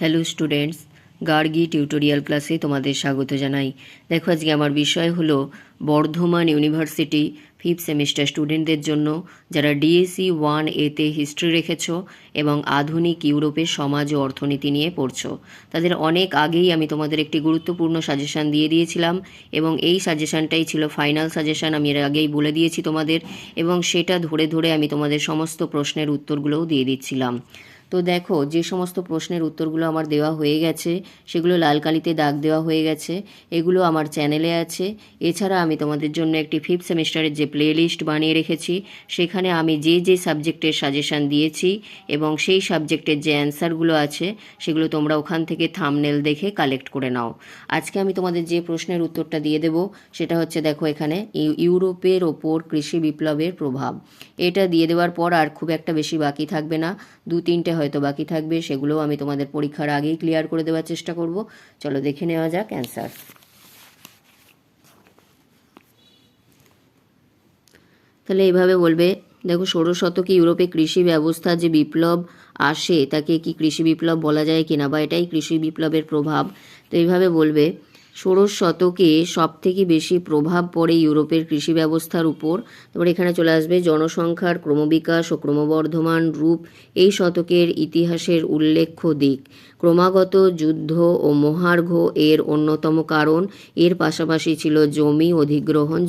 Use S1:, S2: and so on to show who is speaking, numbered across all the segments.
S1: Hello students Gargi tutorial ক্লাসে তোমাদের স্বাগত জানাই। দেখো, আজকে আমার বিষয় হলো বর্ধমান ইউনিভার্সিটি ফিফথ সেমিস্টার স্টুডেন্টদের জন্য, যারা ডিএসসি ওয়ান এতে হিস্ট্রি রেখেছো এবং আধুনিক ইউরোপের সমাজ ও অর্থনীতি নিয়ে পড়ছো। তাদের অনেক আগেই আমি তোমাদের একটি গুরুত্বপূর্ণ সাজেশান দিয়ে দিয়েছিলাম এবং এই সাজেশানটাই ছিল ফাইনাল সাজেশান আমি এর আগেই বলে দিয়েছি তোমাদের এবং সেটা ধরে ধরে আমি তোমাদের সমস্ত প্রশ্নের উত্তরগুলোও দিয়ে দিচ্ছিলাম। তো দেখো, যে সমস্ত প্রশ্নের উত্তরগুলো আমার দেওয়া হয়ে গেছে, সেগুলো লাল কালিতে দাগ দেওয়া হয়ে গেছে, এগুলো আমার চ্যানেলে আছে। এছাড়া আমি তোমাদের জন্য একটি ফিফথ সেমিস্টারের যে প্লে লিস্ট বানিয়ে রেখেছি, সেখানে আমি যে যে সাবজেক্টের সাজেশান দিয়েছি এবং সেই সাবজেক্টের যে অ্যান্সারগুলো আছে, সেগুলো তোমরা ওখান থেকে থামনেল দেখে কালেক্ট করে নাও। আজকে আমি তোমাদের যে প্রশ্নের উত্তরটা দিয়ে দেব, সেটা হচ্ছে দেখো এখানে, ইউ- ইউরোপের ওপর কৃষি বিপ্লবের প্রভাব। এটা দিয়ে দেওয়ার পর আর খুব একটা বেশি বাকি থাকবে না। দু তিনটে হয়তো বাকি থাকবে, সেগুলোও আমি তোমাদের পরীক্ষার আগেই ক্লিয়ার করে দেওয়ার চেষ্টা করব। চলো দেখে নেওয়া যাক অ্যান্সার তাহলে এইভাবে বলবে, দেখো ষোড়শ শতকে ইউরোপে কৃষি ব্যবস্থা যে বিপ্লব আসে, তাকে কি কৃষি বিপ্লব বলা যায় কিনা, বা এটাই কৃষি বিপ্লবের প্রভাব। তো এইভাবে বলবে ষোড়শ শতকে সবথেকে বেশি প্রভাব পড়ে ইউরোপের কৃষি ব্যবস্থার উপর। তারপর এখানে চলে আসবে জনসংখ্যার ক্রমবিকাশ ও ক্রমবর্ধমান রূপ, এই শতকের ইতিহাসের উল্লেখ্য দিক। ক্রমাগত যুদ্ধ ও মহার্ঘ এর অন্যতম কারণ, এর পাশাপাশি ছিল জমি অধিগ্রহণ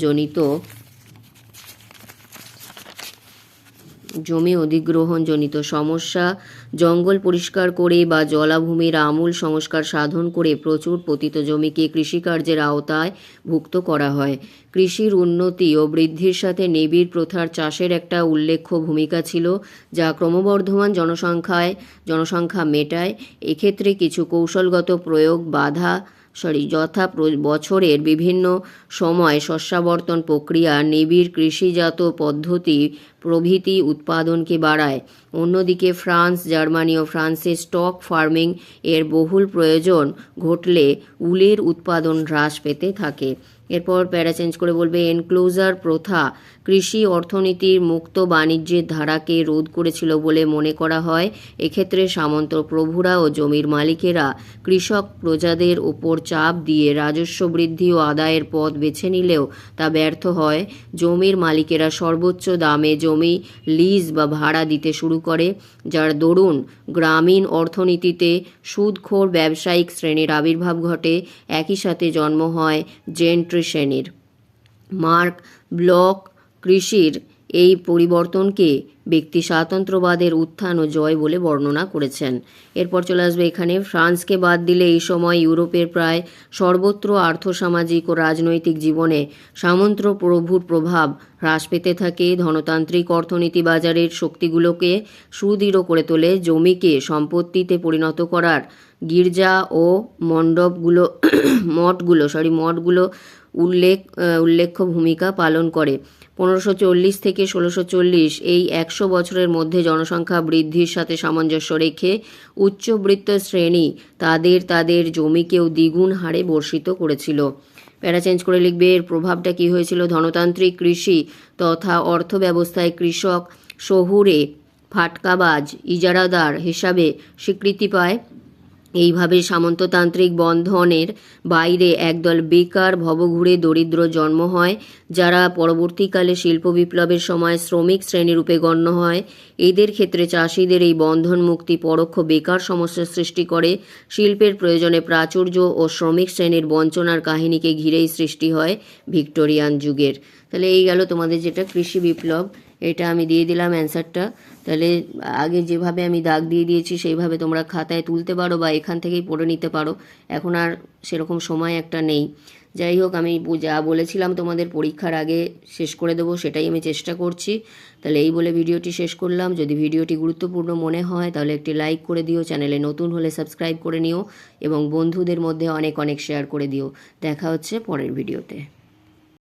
S1: জমি অধিগ্রহণজনিত সমস্যা, জঙ্গল পরিষ্কার করে বা জলাভূমির আমূল সংস্কার সাধন করে প্রচুর পতিত জমিকে কৃষিকার্যের আওতায় ভুক্ত করা হয়। কৃষির উন্নতি ও বৃদ্ধির সাথে নিবিড় প্রথার চাষের একটা উল্লেখ্য ভূমিকা ছিল, যা ক্রমবর্ধমান জনসংখ্যায়, জনসংখ্যা মেটায়। এক্ষেত্রে কিছু কৌশলগত প্রয়োগ, বাধা সরি যথা বছরের বিভিন্ন সময় শস্যাবর্তন প্রক্রিয়া নিবিড় কৃষিজাত পদ্ধতি প্রভৃতি উৎপাদনকে বাড়ায়। অন্যদিকে ফ্রান্স, জার্মানি ও ফ্রান্সে স্টক ফার্মিং এর বহুল প্রয়োজন ঘটলে উলের উৎপাদন হ্রাস পেতে থাকে। এরপর প্যারা চেঞ্জ করে বলবে, এনক্লোজার প্রথা কৃষি অর্থনীতির মুক্ত বাণিজ্যের ধারাকে রোধ করেছিল বলে মনে করা হয়। এক্ষেত্রে সামন্ত প্রভুরা ও জমির মালিকেরা কৃষক প্রজাদের ওপর চাপ দিয়ে রাজস্ব বৃদ্ধি ও আদায়ের পথ বেছে নিলেও তা ব্যর্থ হয়। জমির মালিকেরা সর্বোচ্চ দামে জমি, লিজ বা ভাড়া দিতে শুরু করে, যার দরুন গ্রামীণ অর্থনীতিতে সুদখোর ব্যবসায়িক শ্রেণির আবির্ভাব ঘটে। একই সাথে জন্ম হয় জেন্ট্রি শ্রেণির। মার্ক ব্লক কৃষির এই পরিবর্তনকে ব্যক্তি স্বাতন্ত্র্যবাদের উত্থান ও জয় বলে বর্ণনা করেছেন। এরপর চলে আসবে এখানে, ফ্রান্সকে বাদ দিলে এই সময় ইউরোপের প্রায় সর্বত্র আর্থসামাজিক ও রাজনৈতিক জীবনে সামন্ত প্রভুর প্রভাব হ্রাস পেতে থাকে। ধনতান্ত্রিক অর্থনীতি বাজারের শক্তিগুলোকে সুদৃঢ় করে তোলে, জমিকে সম্পত্তিতে পরিণত করার গির্জা ও মণ্ডপগুলো, মঠগুলো সরি মঠগুলো উল্লেখ উল্লেখ্য ভূমিকা পালন করে। পনেরোশো চল্লিশ থেকে ষোলোশো চল্লিশ এই একশো বছরের মধ্যে জনসংখ্যা বৃদ্ধির সাথে সামঞ্জস্য রেখে উচ্চবৃত্ত শ্রেণি তাদের তাদের জমিকেও দ্বিগুণ হারে বর্ষিত করেছিল। প্যারা চেঞ্জ করে লিখবে, এর প্রভাবটা কী হয়েছিল? ধনতান্ত্রিক কৃষি তথা অর্থ ব্যবস্থায় কৃষক শহুরে ফাটকাবাজ, ইজারাদার হিসাবে স্বীকৃতি পায় এইভাবে সামন্ততান্ত্রিক বন্ধনের বাইরে একদল বেকার, ভবঘুরে দরিদ্র জন্ম হয়, যারা পরবর্তীকালে শিল্প বিপ্লবের সময় শ্রমিক শ্রেণীরূপে গণ্য হয়। এদের ক্ষেত্রে চাষিদের এই বন্ধন মুক্তি পরোক্ষ বেকার সমস্যার সৃষ্টি করে। শিল্পের প্রয়োজনে প্রাচুর্য ও শ্রমিক শ্রেণির বঞ্চনার কাহিনীকে ঘিরেই সৃষ্টি হয় ভিক্টোরিয়ান যুগের। তাহলে এই গেল তোমাদের যেটা কৃষি বিপ্লব। এটা আমি দিয়ে দিলাম অ্যান্সারটা। তাহলে আগে যেভাবে আমি দাগ দিয়ে দিয়েছি, সেইভাবে তোমরা খাতায় তুলতে পারো বা এখান থেকেই পড়ে নিতে পারো। এখন আর সেরকম সময় একটা নেই। যাই হোক, আমি যা বলেছিলাম তোমাদের পরীক্ষার আগে শেষ করে দেবো, সেটাই আমি চেষ্টা করছি। তাহলে এই বলে ভিডিওটি শেষ করলাম। যদি ভিডিওটি গুরুত্বপূর্ণ মনে হয়, তাহলে একটি লাইক করে দিও, চ্যানেলে নতুন হলে সাবস্ক্রাইব করে নিও এবং বন্ধুদের মধ্যে অনেক অনেক শেয়ার করে দিও। দেখা হচ্ছে পরের ভিডিওতে।